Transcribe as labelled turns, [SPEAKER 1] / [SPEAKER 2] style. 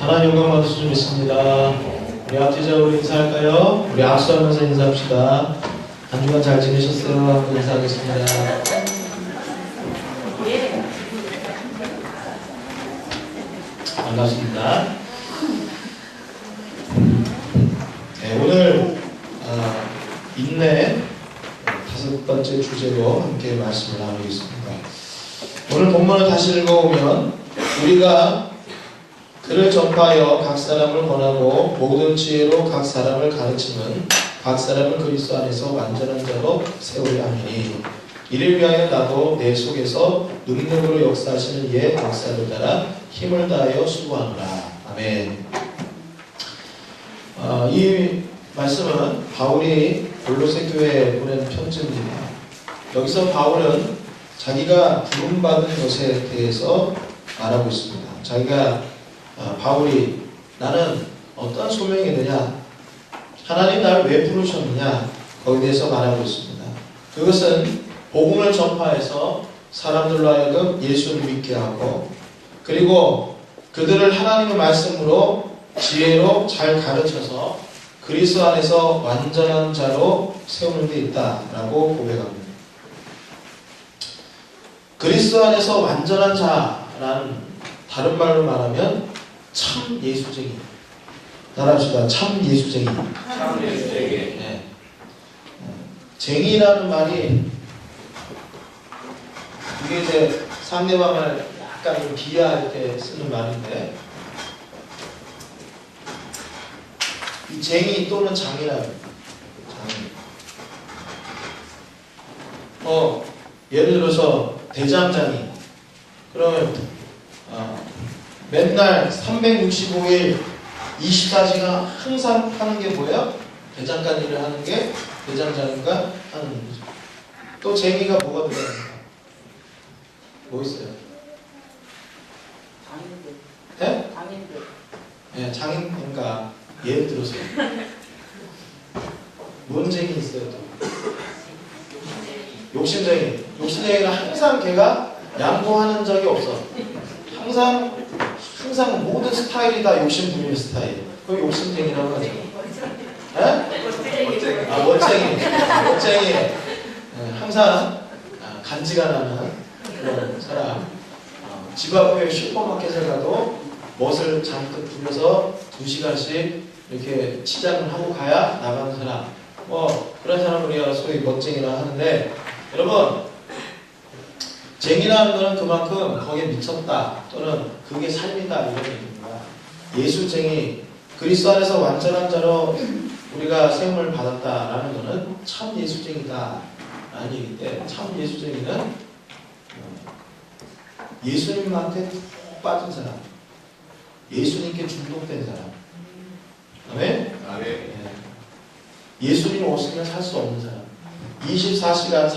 [SPEAKER 1] 하나님 영광 받으시좀 있습니다. 우리 앞뒤적으로 인사할까요? 우리 악수하면서 인사합시다. 한 주간 잘 지내셨어요? 하고 인사하겠습니다. 반갑습니다. 네, 오늘 아, 인내 다섯 번째 주제로 함께 말씀을 나누겠습니다. 오늘 본문을 다시 읽어보면 우리가 그를 전파하여 각 사람을 권하고 모든 지혜로 각 사람을 가르치는 각 사람을 그리스도 안에서 완전한 자로 세우려 하니 이를 위하여 나도 내 속에서 능력으로 역사하시는 옛 역사를 따라 힘을 다하여 수고하노라. 아멘. 어, 이 말씀은 바울이 골로새 교회에 보낸 편지입니다. 여기서 바울은 자기가 부름받은 것에 대해서 말하고 있습니다. 자기가 어, 바울이 나는 어떤 소명이 있느냐 하나님 나를 왜 부르셨느냐 거기에 대해서 말하고 있습니다. 그것은 복음을 전파해서 사람들로 하여금 예수를 믿게 하고 그리고 그들을 하나님의 말씀으로 지혜로 잘 가르쳐서 그리스도 안에서 완전한 자로 세우는 데 있다라고 고백합니다. 그리스도 안에서 완전한 자라는 다른 말로 말하면 참 예수쟁이. 따라합시다. 참 예수쟁이.
[SPEAKER 2] 참 예수에게
[SPEAKER 1] 네. 쟁이라는 말이 이게 이제 상대방을 약간 좀 비하할 때 쓰는 말인데 이 쟁이 또는 장이라는 장이 어 예를 들어서 대장장이 그러면 어, 맨날 365일 24시간 항상 하는 게 뭐예요? 대장간 일을 하는 게 대장장이가 하는 일이죠. 또 쟁이가 뭐가 들어갑니까? 뭐 있어요?
[SPEAKER 3] 장인들,
[SPEAKER 1] 네?
[SPEAKER 3] 장인들.
[SPEAKER 1] 네, 장인 그러니까 예를 들어서 뭔 쟁이 있어요 또? 욕심쟁이. 욕심쟁이는 항상 걔가 양보하는 적이 없어. 항상 항상 모든 스타일이 다 욕심 부리는 스타일. 그걸 욕심쟁이라고 하죠. 예? 아, 멋쟁이. 멋쟁이. 예, 항상 아, 간지가 나는 그런 사람. 어, 집 앞에 슈퍼마켓에 가도 멋을 잔뜩 부려서 두 시간씩 이렇게 치장을 하고 가야 나가는 사람. 뭐 그런 사람 우리가 소위 멋쟁이라 하는데 여러분 쟁이라는 거는 그만큼 거기에 미쳤다 또는 그게 삶이다 이런 얘기입니다. 예수쟁이 그리스도 안에서 완전한 자로 우리가 세움을 받았다라는 거는 참 예수쟁이다 라는 얘기인데 참 예수쟁이는 어, 예수님한테 푹 빠진 사람 예수님께 중독된 사람 아멘?
[SPEAKER 2] 아멘
[SPEAKER 1] 예. 예수님 없으면 살 수 없는 사람 24시간